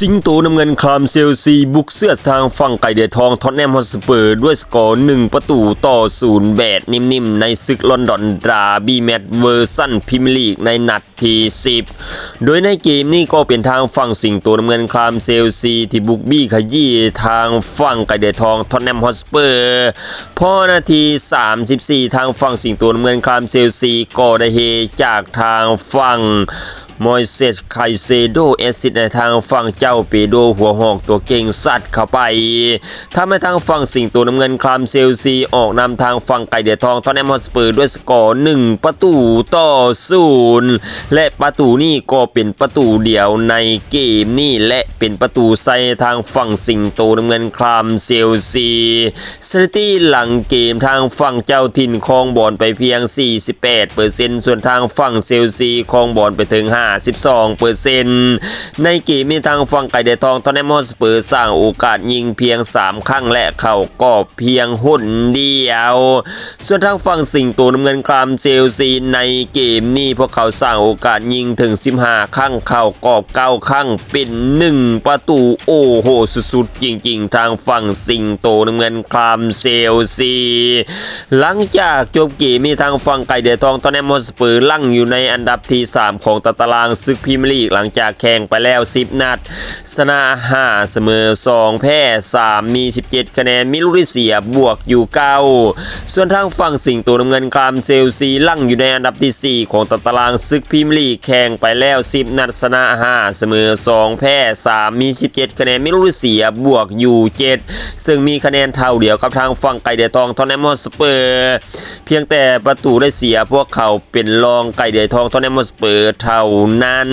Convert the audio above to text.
สิงโตน้ำเงินคลามเซลซีบุกเสื้อทางฝั่งไก่เดือทองท็อตแนมฮอตสเปอร์ด้วยสกอร์1ประตูต่อศูนย์แบดนิ่มๆ ในศึกลอนดอนดราบีแมตเวอร์ซันพรีเมียร์ลีกในนัดที่ 10 โดยในเกมนี้ก็เป็นทางฝั่งสิงโตน้ำเงินคลามเซลซีที่บุกบี้ขยี้ทางฝั่งไก่เดือทองท็อตแนมฮอตสเปอร์พอนาที 34 ทางฝั่งสิงโตน้ำเงินคลามเซลซีก็ได้เฮจากทางฝั่ง มอยเซสไคเซโดเอซิดในทางฝั่งเจ้าเปโดหัวหอกตัวเก่งสัตว์เข้าไปทำให้ทางฝั่งสิงโตน้ำเงินคลามเซลซีออกนำทางฝั่งไก่เดือดทองทอนแนมฮอสเปอร์ด้วยสกอร์1ประตูต่อศูนย์และประตูนี้ก็เป็นประตูเดียวในเกมนี้และเป็นประตูใส่ทางฝั่งสิงโตน้ำเงินคลามเซลซีสถิติหลังเกมทางฝั่งเจ้าถิ่นครองบอลไปเพียง 48%ส่วนทางฝั่งเซลซีครองบอลไปถึง52เปอร์เซ็นต์ในเกมมีทางฝั่งไก่เดทองตอนนี้มอสเปอร์สร้างโอกาสยิงเพียง 3 ครั้งและเขากรอบเพียงหุ่นเดียว ส่วนทางฝั่งสิงโตน้ำเงินคลามเชลซีในเกมนี้พวกเขาสร้างโอกาสยิงถึง 15 ครั้งเขากรอบ9ครั้งเป็น1ประตูโอ้โหสุดๆจริงๆ ทางฝั่งสิงโตน้ำเงินคลามเชลซี หลังจากจบเกมมีทางฝั่งไก่เดือดทองตอนนี้มอสเปอร์ลั่งอยู่ในอันดับที่ 3 ของตารางศึกพรีเมียร์ลีกหลังจากแข่งไปแล้ว 10 นัด ชนะ 5 เสมอ 2 แพ้ 3 มี 17 คะแนนมีลูกที่เสียบวกอยู่ 9 ส่วนทางฝั่งสิงโตน้ำเงินคลามเชลซีลั่งอยู่ในอันดับที่ 4 ของตารางศึกพรีเมียร์ลีกแข่งไปแล้ว 10 นัดชนะ 5 เสมอ 2 แพ้ 3 มี 17 คะแนนมีลูกที่เสียบวกอยู่ 7 ซึ่งมีคะแนนเท่าเดียวกับทางฝั่งไก่เดือดทองทอนแนมอสเปอร์ เพียงแต่ประตูได้เสียพวกเขาเป็นรองไก่เดือยทองทอนแนมสเปอร์เท่านั้น